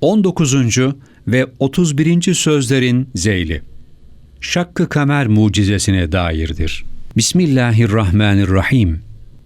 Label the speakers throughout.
Speaker 1: 19. ve 31. sözlerin zeyli. Şakkı kamer mucizesine dairdir. Bismillahirrahmanirrahim.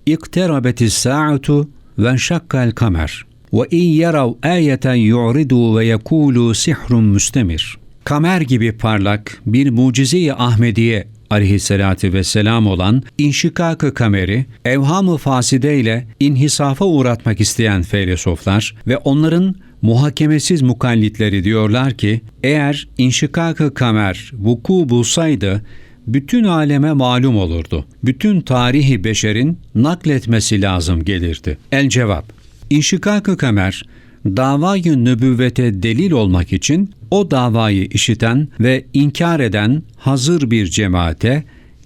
Speaker 1: İkterabetis sa'atu ve şakkal kamer. Ve in yarav ayeten yu'ridu ve yekulu sihrun müstemir. Kamer gibi parlak bir mucize-i Ahmediye aleyhissalatü vesselam olan inşikak-ı kameri, evham-ı faside ile inhisafa uğratmak isteyen filozoflar ve onların muhakemesiz mukallitleri diyorlar ki, eğer inşikak-ı kamer vuku bulsaydı, bütün aleme malum olurdu. Bütün tarihi beşerin nakletmesi lazım gelirdi. El cevap, İnşikak-ı kamer, davayı nübüvvete delil olmak için o davayı işiten ve inkar eden hazır bir cemaate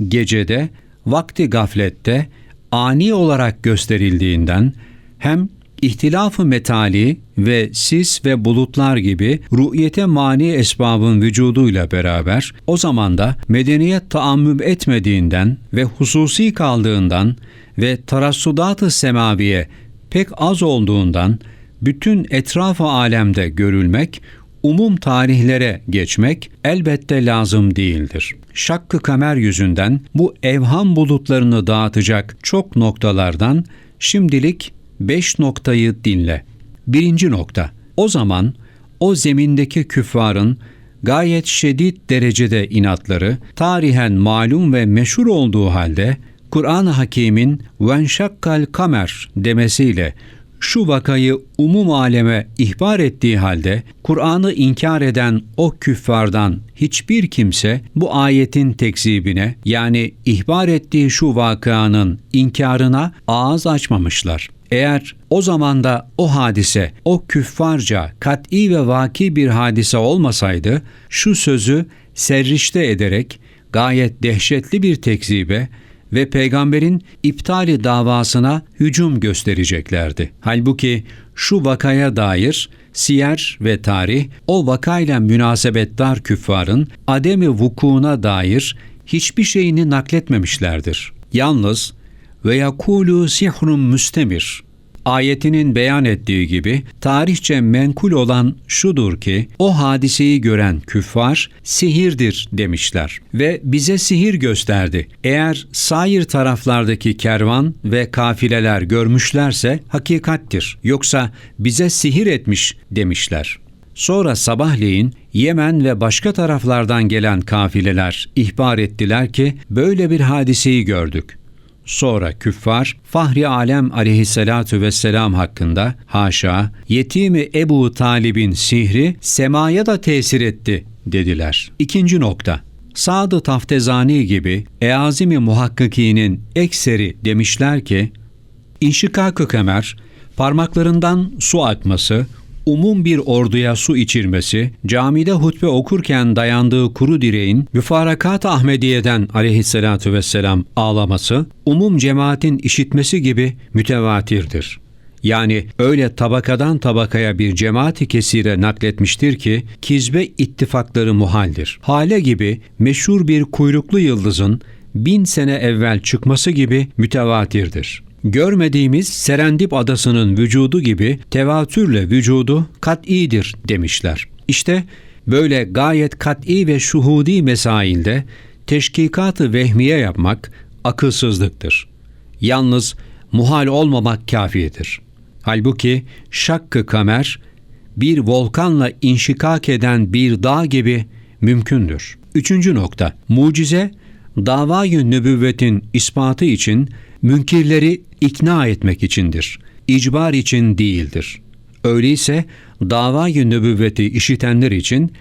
Speaker 1: gecede, vakti gaflette ani olarak gösterildiğinden hem ihtilafı metali ve sis ve bulutlar gibi ru'yete mani esbabın vücuduyla beraber o zaman da medeniyet taammüm etmediğinden ve hususi kaldığından ve tarassudat-ı semaviye pek az olduğundan bütün etrafı alemde görülmek, umum tarihlere geçmek elbette lazım değildir. Şakkı kamer yüzünden bu evham bulutlarını dağıtacak çok noktalardan şimdilik beş noktayı dinle. Birinci nokta. O zaman o zemindeki küffarın gayet şiddet derecede inatları tarihen malum ve meşhur olduğu halde Kur'an-ı Hakîm'in venşakkal kamer demesiyle şu vakayı umum aleme ihbar ettiği halde Kur'an'ı inkar eden o küffardan hiçbir kimse bu ayetin tekzibine yani ihbar ettiği şu vakanın inkarına ağız açmamışlar. Eğer o zamanda o hadise, o küffarca, kat'i ve vaki bir hadise olmasaydı, şu sözü serrişte ederek gayet dehşetli bir tekzibe ve peygamberin iptali davasına hücum göstereceklerdi. Halbuki şu vakaya dair siyer ve tarih o vakayla münasebetdar küffarın ademi vukuuna dair hiçbir şeyini nakletmemişlerdir. Yalnız ve yakulu sihrun müstemir ayetinin beyan ettiği gibi tarihçe menkul olan şudur ki o hadiseyi gören küffar sihirdir demişler ve bize sihir gösterdi. Eğer sair taraflardaki kervan ve kafileler görmüşlerse hakikattir. Yoksa bize sihir etmiş demişler. Sonra sabahleyin Yemen ve başka taraflardan gelen kafileler ihbar ettiler ki böyle bir hadiseyi gördük. Sonra küffar Fahri Alem aleyhissalatu vesselam hakkında haşa yetimi Ebu Talib'in sihri semaya da tesir etti dediler. İkinci nokta. Sadı Taftezani gibi Eazimi Muhakkikinin ekseri demişler ki, İnşikak-ı kemer, parmaklarından su akması, umum bir orduya su içirmesi, camide hutbe okurken dayandığı kuru direğin müfarakat Ahmediye'den aleyhissalatu vesselam ağlaması, umum cemaatin işitmesi gibi mütevatirdir. Yani öyle tabakadan tabakaya bir cemaati kesire nakletmiştir ki kizbe ittifakları muhaldir. Hale gibi meşhur bir kuyruklu yıldızın bin sene evvel çıkması gibi mütevatirdir görmediğimiz Serendip adasının vücudu gibi tevatürle vücudu kat'idir demişler. İşte böyle gayet kat'i ve şuhudi mesailde teşkikatı vehmiye yapmak akılsızlıktır. Yalnız muhal olmamak kafidir. Halbuki şakkı kamer bir volkanla inşikak eden bir dağ gibi mümkündür. Üçüncü nokta, mucize, davayı nübüvvetin ispatı için münkirleri ikna etmek içindir. İcbar için değildir. Öyleyse davayı nübüvveti işitenler için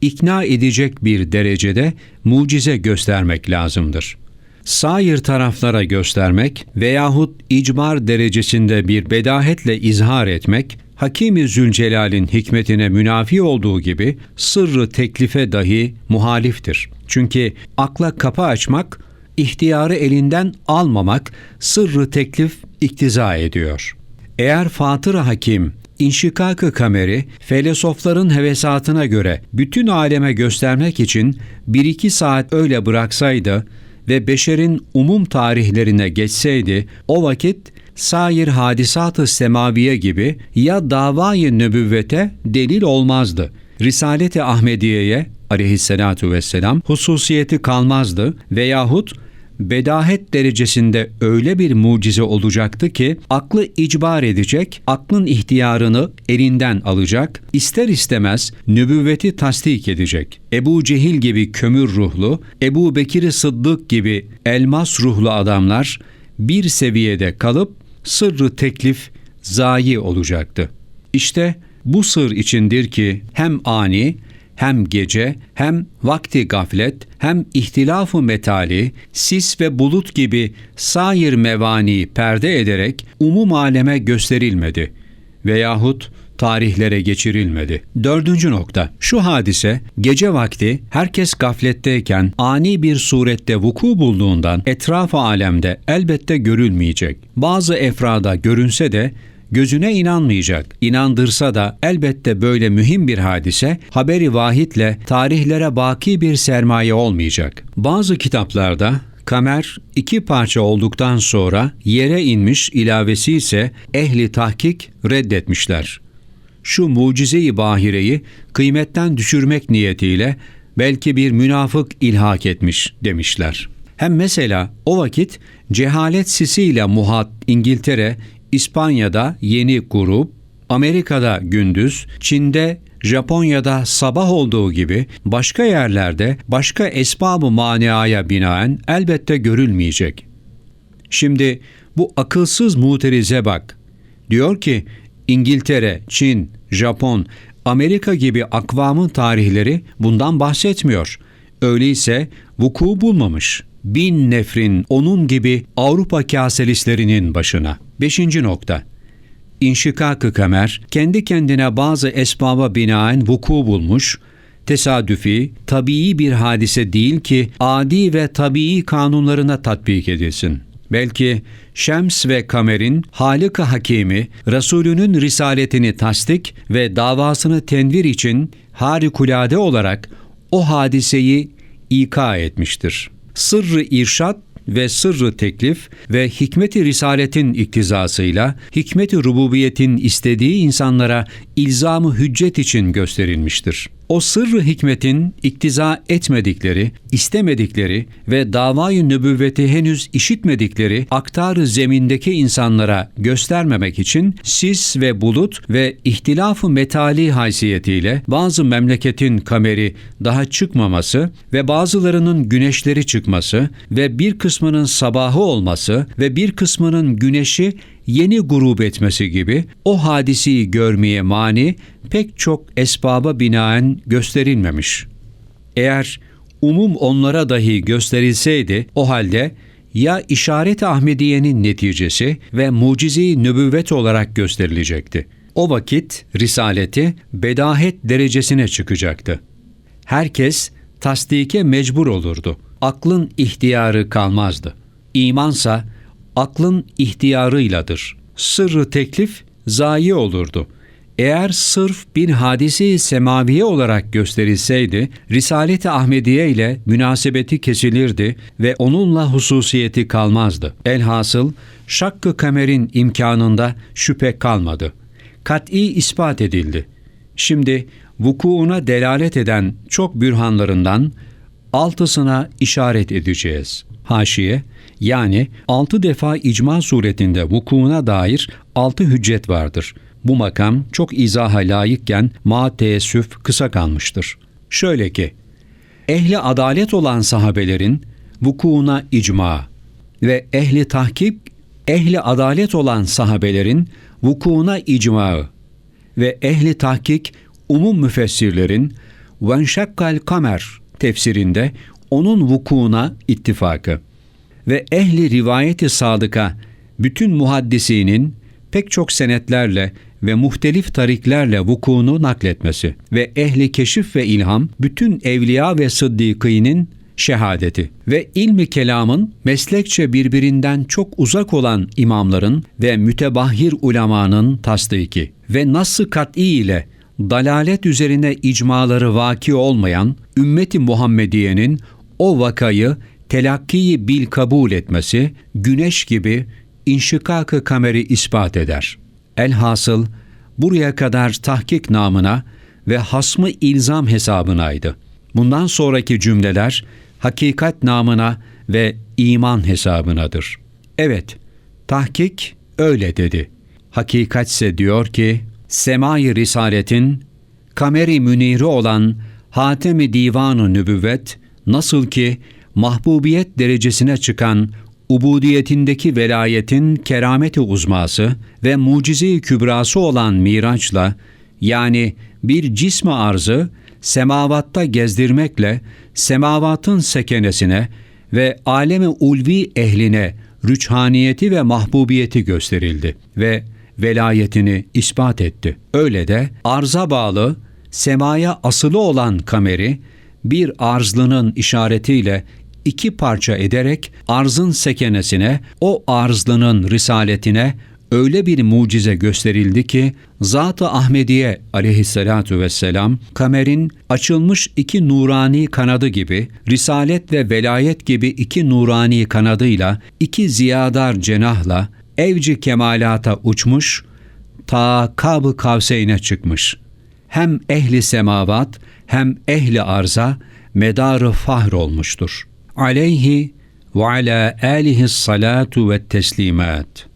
Speaker 1: ikna edecek bir derecede mucize göstermek lazımdır. Sair taraflara göstermek veyahut icbar derecesinde bir bedahetle izhar etmek, Hakimi Zülcelal'in hikmetine münafi olduğu gibi sırrı teklife dahi muhaliftir. Çünkü akla kapı açmak ihtiyarı elinden almamak sırrı teklif iktiza ediyor. Eğer Fatır Hakim İnşikak-ı kameri felsefeler'in hevesatına göre bütün aleme göstermek için bir iki saat öyle bıraksaydı ve beşerin umum tarihlerine geçseydi o vakit sair hadisat-ı semaviye gibi ya davayı nübüvvete delil olmazdı. Risalet-i Ahmediye'ye aleyhissalatu vesselam hususiyeti kalmazdı veyahut bedahet derecesinde öyle bir mucize olacaktı ki aklı icbar edecek, aklın ihtiyarını elinden alacak, ister istemez nübüvveti tasdik edecek. Ebu Cehil gibi kömür ruhlu, Ebu Bekir Sıddık gibi elmas ruhlu adamlar bir seviyede kalıp sırrı teklif zayi olacaktı. İşte bu sır içindir ki hem ani hem gece hem vakti gaflet hem ihtilafı metali, sis ve bulut gibi sair mevani perde ederek umum aleme gösterilmedi veyahut tarihlere geçirilmedi. Dördüncü nokta. Şu hadise gece vakti herkes gafletteyken ani bir surette vuku bulduğundan etraf alemde elbette görülmeyecek. Bazı efrada görünse de gözüne inanmayacak. İnandırsa da elbette böyle mühim bir hadise haberi vahitle tarihlere baki bir sermaye olmayacak. Bazı kitaplarda kamer iki parça olduktan sonra yere inmiş ilavesi ise ehli tahkik reddetmişler. Şu mucize-i bahireyi kıymetten düşürmek niyetiyle belki bir münafık ilhak etmiş demişler. Hem mesela o vakit cehalet sisiyle muhat İngiltere İspanya'da yeni grup, Amerika'da gündüz, Çin'de Japonya'da sabah olduğu gibi başka yerlerde başka esbab-ı maniaya binaen elbette görülmeyecek. Şimdi bu akılsız muterize bak. Diyor ki İngiltere, Çin, Japon, Amerika gibi akvamın tarihleri bundan bahsetmiyor. Öyleyse vuku bulmamış. Bin nefrin onun gibi Avrupa kaselistlerinin başına. Beşinci nokta. İnşikak-ı kamer kendi kendine bazı esbaba binaen vuku bulmuş, tesadüfi, tabii bir hadise değil ki adi ve tabii kanunlarına tatbik edilsin. Belki Şems ve Kamer'in Halık-ı Hakimi, Resulünün risaletini tasdik ve davasını tenvir için harikulade olarak o hadiseyi ika etmiştir. Sırrı irşat ve sırrı teklif ve hikmeti risaletin iktizasıyla hikmeti rububiyetin istediği insanlara ilzamı hüccet için gösterilmiştir. O sırrı hikmetin iktiza etmedikleri, istemedikleri ve davayı nübüvveti henüz işitmedikleri aktarı zemindeki insanlara göstermemek için sis ve bulut ve ihtilafı metali haysiyetiyle bazı memleketin kameri daha çıkmaması ve bazılarının güneşleri çıkması ve bir kısmının sabahı olması ve bir kısmının güneşi yeni grup etmesi gibi o hadiseyi görmeye mani pek çok esbaba binaen gösterilmemiş. Eğer umum onlara dahi gösterilseydi o halde ya işaret Ahmediye'nin neticesi ve mucize nübüvvet olarak gösterilecekti. O vakit risaleti bedahet derecesine çıkacaktı. Herkes tasdike mecbur olurdu. Aklın ihtiyarı kalmazdı. İmansa aklın ihtiyarıyladır. Sırrı teklif zayi olurdu. Eğer sırf bir hadise semaviye olarak gösterilseydi, Risalet-i Ahmediye ile münasebeti kesilirdi ve onunla hususiyeti kalmazdı. Elhasıl şakkı kamerin imkanında şüphe kalmadı. Kat'i ispat edildi. Şimdi vukuuna delalet eden çok bürhanlarından altısına işaret edeceğiz. Haşiye, yani altı defa icma suretinde vukuuna dair altı hüccet vardır. Bu makam çok izaha layıkken ma teessüf kısa kalmıştır. Şöyle ki, ehli adalet olan sahabelerin vukuuna icma ve ehli tahkik, ehli adalet olan sahabelerin vukuuna icma ve ehli tahkik umum müfessirlerin venşakkal kamer tefsirinde onun vukuuna ittifakı ve ehli rivayeti sadıka bütün muhaddisinin pek çok senetlerle ve muhtelif tariklerle vukuunu nakletmesi ve ehli keşif ve ilham bütün evliya ve sıddikinin şehadeti ve ilmi kelamın meslekçe birbirinden çok uzak olan imamların ve mütebahhir ulemanın tasdiki ve nasıl kat'i ile dalalet üzerine icmaları vaki olmayan ümmeti Muhammediye'nin o vakayı telakkiyi bil kabul etmesi, güneş gibi inşikak-ı kameri ispat eder. Elhasıl buraya kadar tahkik namına ve hasmı ilzam hesabınaydı. Bundan sonraki cümleler hakikat namına ve iman hesabınadır. Evet, tahkik öyle dedi. Hakikatse diyor ki, Semai Risaletin kameri müniri olan Hatem-i Divan-ı Nübüvvet nasıl ki mahbubiyet derecesine çıkan ubudiyetindeki velayetin kerameti uzması ve mucize-i kübrası olan miraçla yani bir cismi arzı semavatta gezdirmekle semavatın sekenesine ve alemi ulvi ehline rüçhaniyeti ve mahbubiyeti gösterildi ve velayetini ispat etti. Öyle de arza bağlı, semaya asılı olan kameri bir arzlının işaretiyle iki parça ederek arzın sekenesine, o arzlının risaletine öyle bir mucize gösterildi ki Zat-ı Ahmediye aleyhissalatu vesselam kamerin açılmış iki nurani kanadı gibi risalet ve velayet gibi iki nurani kanadıyla iki ziyadar cenahla evci kemalata uçmuş ta kab-ı kavseyne çıkmış. Hem ehli semavat hem ehli arza medarı fahr olmuştur aleyhi ve ala alihi salatu ve teslimat.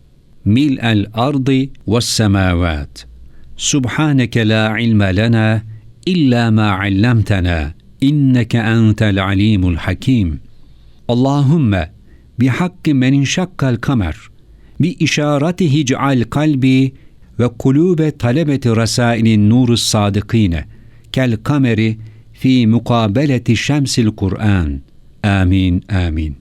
Speaker 1: Mil'el ardı ve semavat. Subhaneke la ilme lena illa ma allamtana inneke entel alimul hakim. Allahümme bi hakkı menin şakkal kamer bi işaretihi ceal kalbi ve kulube talebeti rasailin nuru sadıkine kel kameri fi mukabeleti şemsil Kur'an.'' آمين آمين.